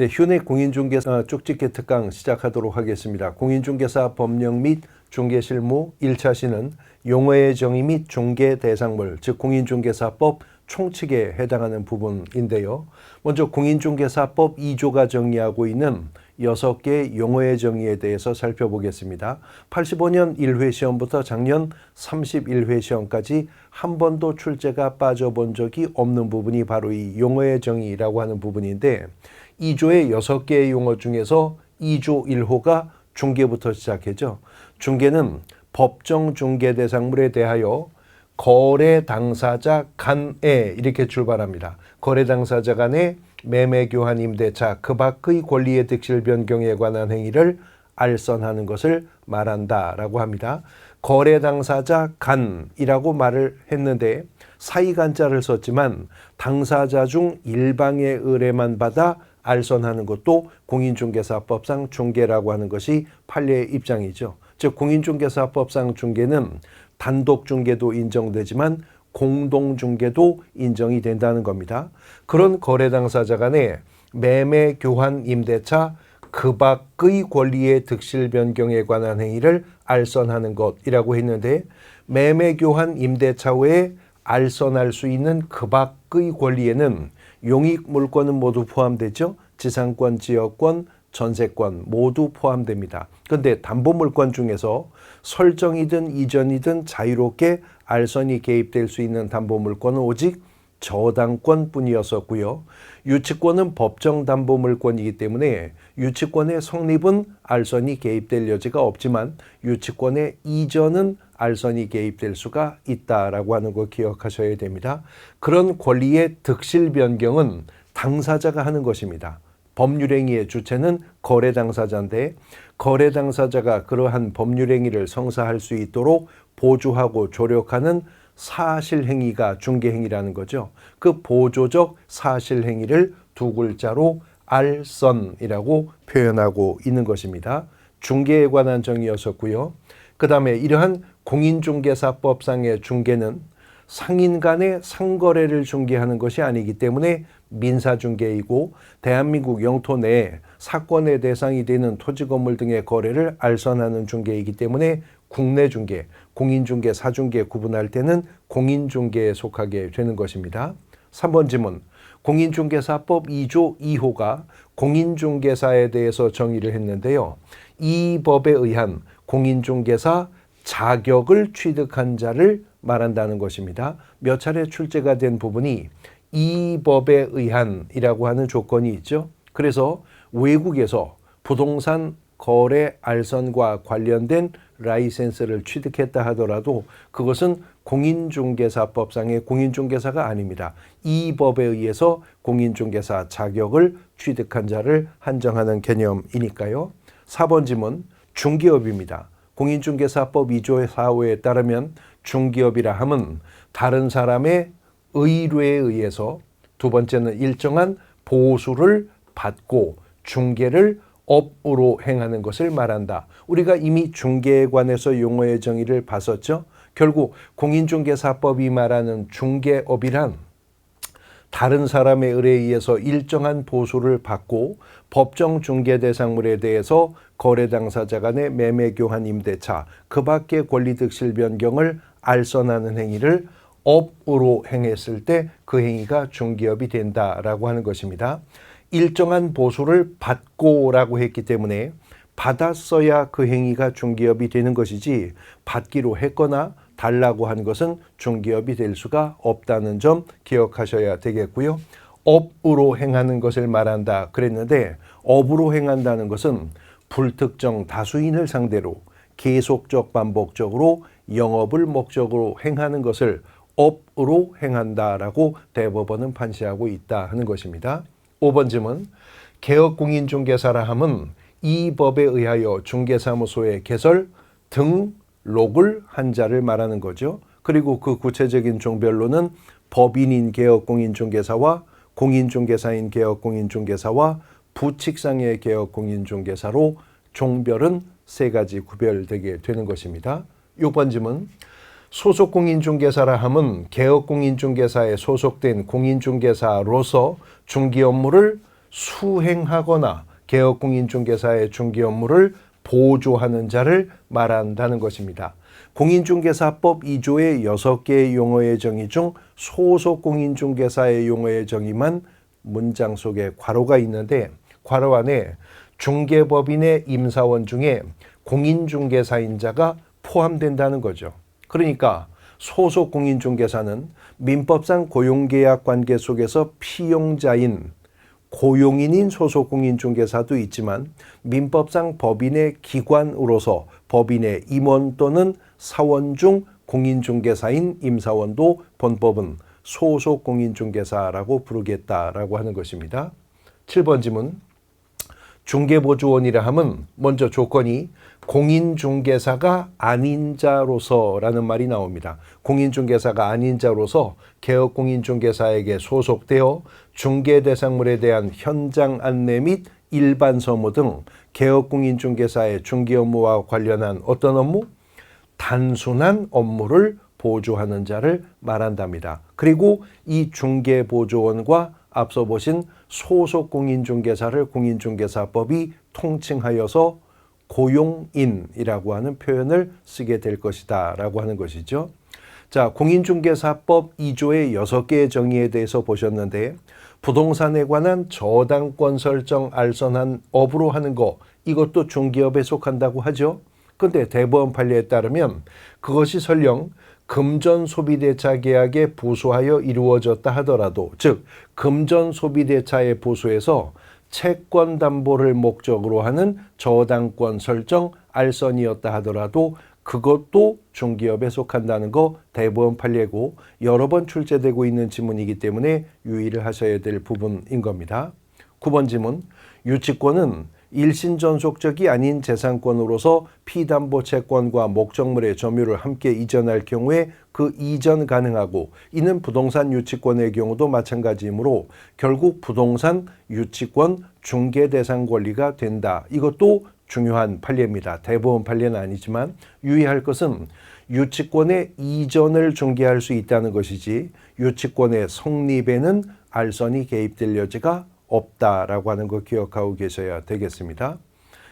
네, 휴내 공인중개사 쪽집게 특강 시작하도록 하겠습니다. 공인중개사 법령 및 중개실무 1차 시는 용어의 정의 및 중개 대상물, 즉 공인중개사법 총칙에 해당하는 부분인데요. 먼저 공인중개사법 2조가 정의하고 있는 6개 용어의 정의에 대해서 살펴보겠습니다. 85년 1회 시험부터 작년 31회 시험까지 한 번도 출제가 빠져본 적이 없는 부분이 바로 이 용어의 정의라고 하는 부분인데 2조의 6개의 용어 중에서 2조 1호가 중개부터 시작했죠. 중개는 법정 중개 대상물에 대하여 거래 당사자 간에 이렇게 출발합니다. 거래 당사자 간의 매매 교환 임대차 그 밖의 권리의 득실 변경에 관한 행위를 알선하는 것을 말한다라고 합니다. 거래 당사자 간이라고 말을 했는데 사이간자를 썼지만 당사자 중 일방의 의뢰만 받아 알선하는 것도 공인중개사법상 중개라고 하는 것이 판례의 입장이죠. 즉 공인중개사법상 중개는 단독 중개도 인정되지만 공동 중개도 인정이 된다는 겁니다. 그런 거래 당사자 간의 매매 교환 임대차 그 밖의 권리의 득실 변경에 관한 행위를 알선하는 것이라고 했는데 매매 교환 임대차 외에 알선할 수 있는 그 밖의 권리에는 용익 물권은 모두 포함되죠. 지상권, 지역권, 전세권 모두 포함됩니다. 그런데 담보 물권 중에서 설정이든 이전이든 자유롭게 알선이 개입될 수 있는 담보물권은 오직 저당권뿐이었었고요. 유치권은 법정 담보물권이기 때문에 유치권의 성립은 알선이 개입될 여지가 없지만 유치권의 이전은 알선이 개입될 수가 있다라고 하는 거 기억하셔야 됩니다. 그런 권리의 득실 변경은 당사자가 하는 것입니다. 법률행위의 주체는 거래 당사자인데 거래 당사자가 그러한 법률행위를 성사할 수 있도록 보조하고 조력하는 사실행위가 중개행위라는 거죠. 그 보조적 사실행위를 두 글자로 알선이라고 표현하고 있는 것입니다. 중개에 관한 정의였었고요. 그 다음에 이러한 공인중개사법상의 중개는 상인 간의 상거래를 중개하는 것이 아니기 때문에 민사중개이고 대한민국 영토 내에 사건의 대상이 되는 토지 건물 등의 거래를 알선하는 중개이기 때문에 국내 중개, 공인중개, 사중개 구분할 때는 공인중개에 속하게 되는 것입니다. 3번 지문. 공인중개사법 2조 2호가 공인중개사에 대해서 정의를 했는데요. 이 법에 의한 공인중개사 자격을 취득한 자를 말한다는 것입니다. 몇 차례 출제가 된 부분이 이 법에 의한이라고 하는 조건이 있죠. 그래서 외국에서 부동산 거래 알선과 관련된 라이센스를 취득했다 하더라도 그것은 공인중개사법상의 공인중개사가 아닙니다. 이 법에 의해서 공인중개사 자격을 취득한 자를 한정하는 개념이니까요. 4번 지문 중개업입니다. 공인중개사법 2조 4호에 따르면 중개업이라 함은 다른 사람의 의뢰에 의해서 두 번째는 일정한 보수를 받고 중개를 업으로 행하는 것을 말한다. 우리가 이미 중개에 관해서 용어의 정의를 봤었죠. 결국 공인중개사법이 말하는 중개업이란 다른 사람의 의뢰에 의해서 일정한 보수를 받고 법정 중개 대상물에 대해서 거래 당사자 간의 매매 교환 임대차 그 밖의 권리 득실 변경을 알선하는 행위를 업으로 행했을 때 그 행위가 중개업이 된다라고 하는 것입니다. 일정한 보수를 받고라고 했기 때문에 받았어야 그 행위가 중개업이 되는 것이지 받기로 했거나 달라고 한 것은 중개업이 될 수가 없다는 점 기억하셔야 되겠고요. 업으로 행하는 것을 말한다 그랬는데 업으로 행한다는 것은 불특정 다수인을 상대로 계속적 반복적으로 영업을 목적으로 행하는 것을 업으로 행한다라고 대법원은 판시하고 있다 하는 것입니다. 5번 질문. 개업공인중개사라 함은 이 법에 의하여 중개사무소의 개설 등록을 한 자를 말하는 거죠. 그리고 그 구체적인 종별로는 법인인 개업공인중개사와 공인중개사인 개업공인중개사와 부칙상의 개업공인중개사로 종별은 세 가지 구별되게 되는 것입니다. 6번 질문. 소속 공인중개사라 함은 개업 공인중개사에 소속된 공인중개사로서 중개 업무를 수행하거나 개업 공인중개사의 중개 업무를 보조하는 자를 말한다는 것입니다. 공인중개사법 2조의 6개의 용어의 정의 중 소속 공인중개사의 용어의 정의만 문장 속에 괄호가 있는데 괄호 안에 중개법인의 임사원 중에 공인중개사인 자가 포함된다는 거죠. 그러니까 소속 공인중개사는 민법상 고용계약 관계 속에서 피용자인 고용인인 소속 공인중개사도 있지만 민법상 법인의 기관으로서 법인의 임원 또는 사원 중 공인중개사인 임사원도 본법은 소속 공인중개사라고 부르겠다라고 하는 것입니다. 7번 지문. 중개보조원이라 함은 먼저 조건이 공인중개사가 아닌 자로서라는 말이 나옵니다. 공인중개사가 아닌 자로서 개업공인중개사에게 소속되어 중개 대상물에 대한 현장 안내 및 일반 서무 등 개업공인중개사의 중개 업무와 관련한 어떤 업무? 단순한 업무를 보조하는 자를 말한답니다. 그리고 이 중개보조원과 앞서 보신 소속 공인중개사를 공인중개사법이 통칭하여서 고용인이라고 하는 표현을 쓰게 될 것이다 라고 하는 것이죠. 자, 공인중개사법 2조의 6개의 정의에 대해서 보셨는데 부동산에 관한 저당권 설정 알선한 업으로 하는 거 이것도 중개업에 속한다고 하죠. 근데 대법원 판례에 따르면 그것이 설령 금전 소비대차 계약에 부수하여 이루어졌다 하더라도 즉 금전 소비대차에 부수해서 채권 담보를 목적으로 하는 저당권 설정 알선이었다 하더라도 그것도 중기업에 속한다는 거 대법원 판례고 여러 번 출제되고 있는 지문이기 때문에 유의를 하셔야 될 부분인 겁니다. 9번 지문 유치권은 일신전속적이 아닌 재산권으로서 피담보 채권과 목적물의 점유를 함께 이전할 경우에 그 이전 가능하고 이는 부동산 유치권의 경우도 마찬가지이므로 결국 부동산 유치권 중개 대상 권리가 된다. 이것도 중요한 판례입니다. 대법원 판례는 아니지만 유의할 것은 유치권의 이전을 중개할 수 있다는 것이지 유치권의 성립에는 알선이 개입될 여지가 없다라고 하는 거 기억하고 계셔야 되겠습니다.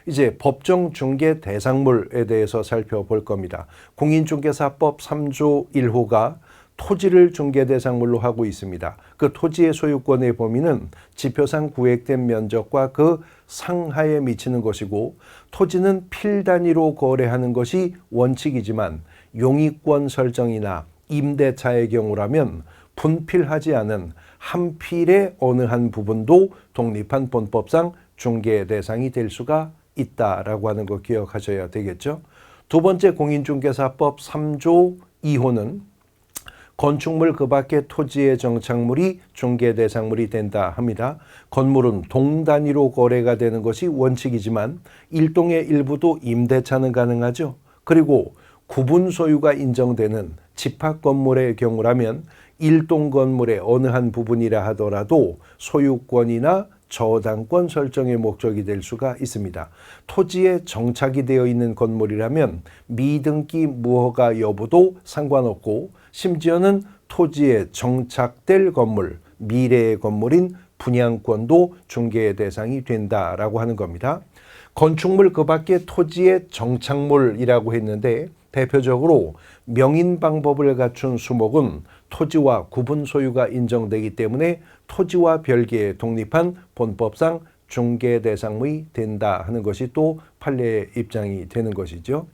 이제 법정 중개 대상물에 대해서 살펴볼 겁니다. 공인중개사법 3조 1호가 토지를 중개 대상물로 하고 있습니다. 그 토지의 소유권의 범위는 지표상 구획된 면적과 그 상하에 미치는 것이고 토지는 필 단위로 거래하는 것이 원칙이지만 용익권 설정이나 임대차의 경우라면 분필하지 않은 한 필의 어느 한 부분도 독립한 본법상 중개 대상이 될 수가 있다라고 하는 거 기억하셔야 되겠죠. 두 번째 공인중개사법 3조 2호는 건축물 그 밖의 토지의 정착물이 중개 대상물이 된다 합니다. 건물은 동 단위로 거래가 되는 것이 원칙이지만 일동의 일부도 임대차는 가능하죠. 그리고 구분 소유가 인정되는 집합 건물의 경우라면 일동 건물의 어느 한 부분이라 하더라도 소유권이나 저당권 설정의 목적이 될 수가 있습니다. 토지에 정착이 되어 있는 건물이라면 미등기 무허가 여부도 상관없고 심지어는 토지에 정착될 건물, 미래의 건물인 분양권도 중개의 대상이 된다라고 하는 겁니다. 건축물 그 밖에 토지의 정착물이라고 했는데 대표적으로 명인 방법을 갖춘 수목은 토지와 구분 소유가 인정되기 때문에 토지와 별개의 독립한 본법상 중개 대상이 된다 하는 것이 또 판례의 입장이 되는 것이죠.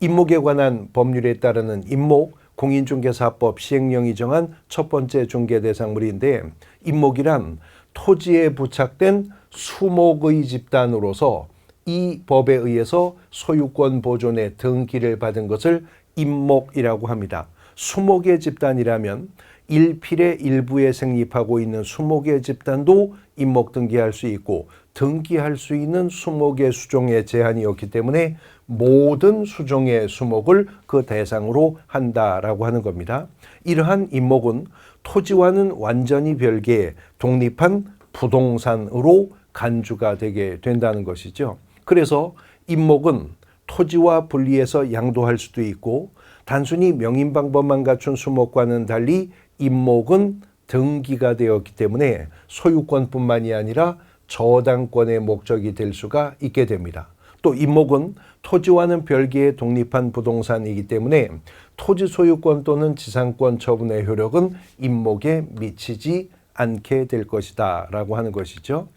임목에 관한 법률에 따르는 임목 공인중개사법 시행령이 정한 첫 번째 중개 대상물인데 임목이란 토지에 부착된 수목의 집단으로서 이 법에 의해서 소유권 보존의 등기를 받은 것을 임목이라고 합니다. 수목의 집단이라면 일필의 일부에 생립하고 있는 수목의 집단도 임목 등기할 수 있고 등기할 수 있는 수목의 수종에 제한이 없기 때문에 모든 수종의 수목을 그 대상으로 한다라고 하는 겁니다. 이러한 임목은 토지와는 완전히 별개의 독립한 부동산으로 간주가 되게 된다는 것이죠. 그래서 임목은 토지와 분리해서 양도할 수도 있고 단순히 명인 방법만 갖춘 수목과는 달리 임목은 등기가 되었기 때문에 소유권뿐만이 아니라 저당권의 목적이 될 수가 있게 됩니다. 또 임목은 토지와는 별개의 독립한 부동산이기 때문에 토지 소유권 또는 지상권 처분의 효력은 임목에 미치지 않게 될 것이다 라고 하는 것이죠.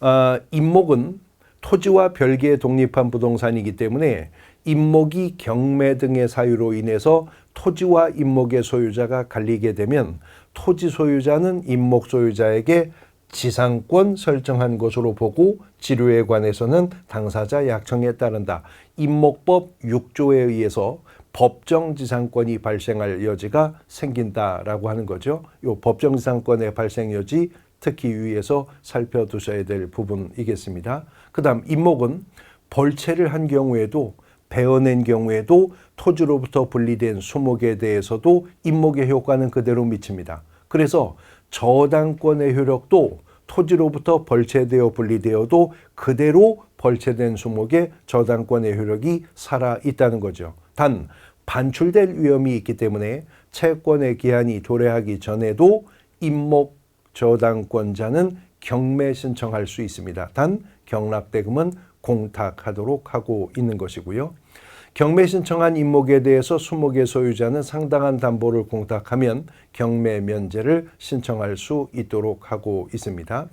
어, 임목은 토지와 별개의 독립한 부동산이기 때문에 임목이 경매 등의 사유로 인해서 토지와 임목의 소유자가 갈리게 되면 토지 소유자는 임목 소유자에게 지상권 설정한 것으로 보고 지류에 관해서는 당사자 약정에 따른다. 임목법 6조에 의해서 법정 지상권이 발생할 여지가 생긴다라고 하는 거죠. 이 법정 지상권의 발생 여지 특히 유의해서 살펴두셔야 될 부분이겠습니다. 그 다음 임목은 벌채를 한 경우에도 베어낸 경우에도 토지로부터 분리된 수목에 대해서도 임목의 효과는 그대로 미칩니다. 그래서 저당권의 효력도 토지로부터 벌채되어 분리되어도 그대로 벌채된 수목의 저당권의 효력이 살아 있다는 거죠. 단 반출될 위험이 있기 때문에 채권의 기한이 도래하기 전에도 임목 저당권자는 경매 신청할 수 있습니다. 단 경락대금은 공탁하도록 하고 있는 것이고요. 경매 신청한 임목에 대해서 수목의 소유자는 상당한 담보를 공탁하면 경매 면제를 신청할 수 있도록 하고 있습니다.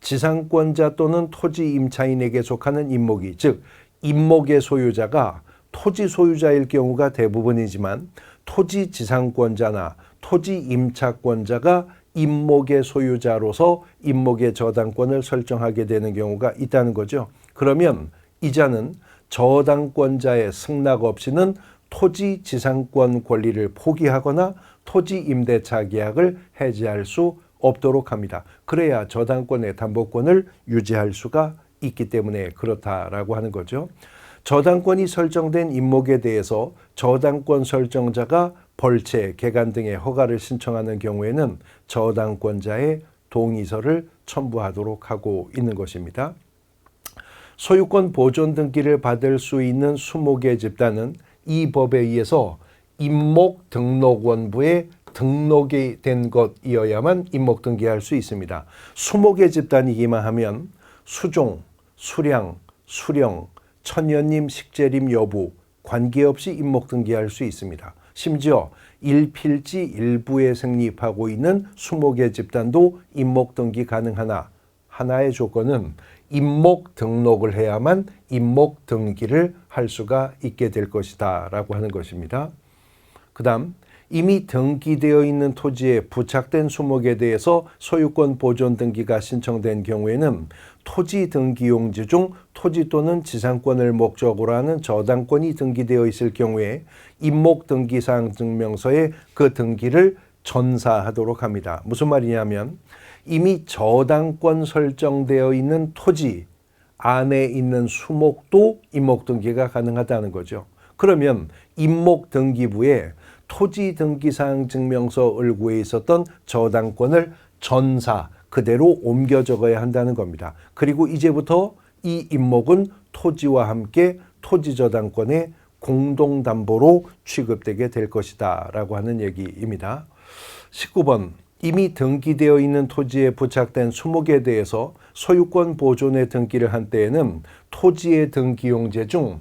지상권자 또는 토지 임차인에게 속하는 임목이 즉 임목의 소유자가 토지 소유자일 경우가 대부분이지만 토지 지상권자나 토지 임차권자가 임목의 소유자로서 임목의 저당권을 설정하게 되는 경우가 있다는 거죠. 그러면 이자는 저당권자의 승낙 없이는 토지 지상권 권리를 포기하거나 토지 임대차 계약을 해지할 수 없도록 합니다. 그래야 저당권의 담보권을 유지할 수가 있기 때문에 그렇다라고 하는 거죠. 저당권이 설정된 임목에 대해서 저당권 설정자가 벌채, 개간 등의 허가를 신청하는 경우에는 저당권자의 동의서를 첨부하도록 하고 있는 것입니다. 소유권 보존 등기를 받을 수 있는 수목의 집단은 이 법에 의해서 임목 등록원부에 등록이 된 것이어야만 임목 등기할 수 있습니다. 수목의 집단이기만 하면 수종, 수량, 수령, 천연님, 식재림 여부 관계없이 임목 등기할 수 있습니다. 심지어 일필지 일부에 생립하고 있는 수목의 집단도 임목 등기 가능하나 하나의 조건은 임목 등록을 해야만 임목 등기를 할 수가 있게 될 것이다 라고 하는 것입니다. 그 다음 이미 등기되어 있는 토지에 부착된 수목에 대해서 소유권 보존 등기가 신청된 경우에는 토지 등기용지 중 토지 또는 지상권을 목적으로 하는 저당권이 등기되어 있을 경우에 임목 등기사항 증명서에 그 등기를 전사하도록 합니다. 무슨 말이냐면 이미 저당권 설정되어 있는 토지 안에 있는 수목도 임목 등기가 가능하다는 거죠. 그러면 임목 등기부에 토지 등기사항 증명서 을구에 있었던 저당권을 전사 그대로 옮겨 적어야 한다는 겁니다. 그리고 이제부터 이 임목은 토지와 함께 토지 저당권의 공동 담보로 취급되게 될 것이다 라고 하는 얘기입니다. 19번 이미 등기되어 있는 토지에 부착된 수목에 대해서 소유권 보존의 등기를 한 때에는 토지의 등기용지 중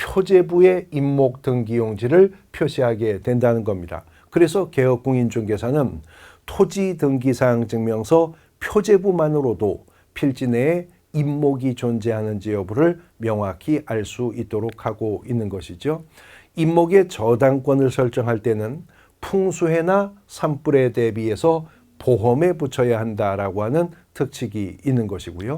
표제부의 임목 등기용지를 표시하게 된다는 겁니다. 그래서 개업공인중개사는 토지 등기사항 증명서 표제부만으로도 필지 내에 임목이 존재하는지 여부를 명확히 알 수 있도록 하고 있는 것이죠. 임목의 저당권을 설정할 때는 풍수해나 산불에 대비해서 보험에 붙여야 한다라고 하는 특칙이 있는 것이고요.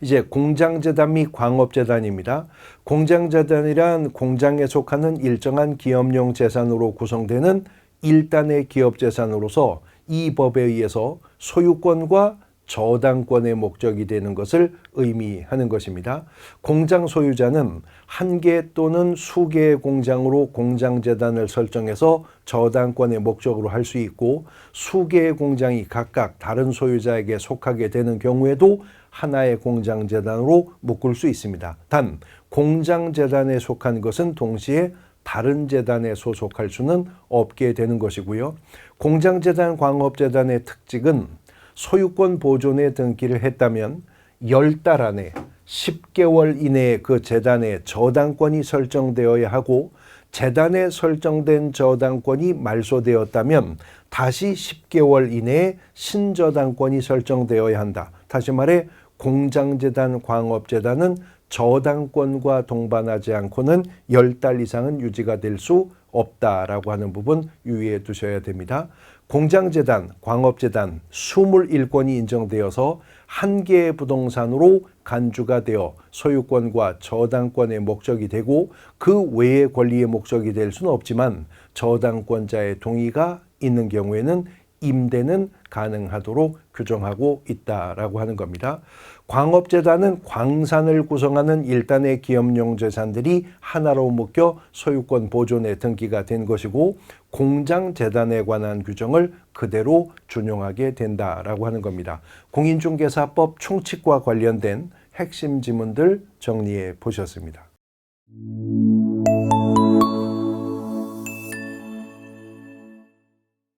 이제 공장재단 및 광업재단입니다. 공장재단이란 공장에 속하는 일정한 기업용 재산으로 구성되는 일단의 기업 재산으로서 이 법에 의해서 소유권과 저당권의 목적이 되는 것을 의미하는 것입니다. 공장 소유자는 한 개 또는 수개의 공장으로 공장재단을 설정해서 저당권의 목적으로 할 수 있고 수개의 공장이 각각 다른 소유자에게 속하게 되는 경우에도 하나의 공장재단으로 묶을 수 있습니다. 단 공장재단에 속한 것은 동시에 다른 재단에 소속할 수는 없게 되는 것이고요. 공장재단, 광업재단의 특징은 소유권 보존에 등기를 했다면 10달 안에 10개월 이내에 그 재단의 저당권이 설정되어야 하고 재단에 설정된 저당권이 말소되었다면 다시 10개월 이내에 신저당권이 설정되어야 한다. 다시 말해 공장재단, 광업재단은 저당권과 동반하지 않고는 10달 이상은 유지가 될 수 없다라고 하는 부분 유의해 두셔야 됩니다. 공장재단, 광업재단 21건이 인정되어서 한 개의 부동산으로 간주가 되어 소유권과 저당권의 목적이 되고 그 외의 권리의 목적이 될 수는 없지만 저당권자의 동의가 있는 경우에는 임대는 가능하도록 규정하고 있다라고 하는 겁니다. 광업재단은 광산을 구성하는 일단의 기업용 재산들이 하나로 묶여 소유권 보존에 등기가 된 것이고 공장재단에 관한 규정을 그대로 준용하게 된다라고 하는 겁니다. 공인중개사법 충칙과 관련된 핵심 지문들 정리해 보셨습니다.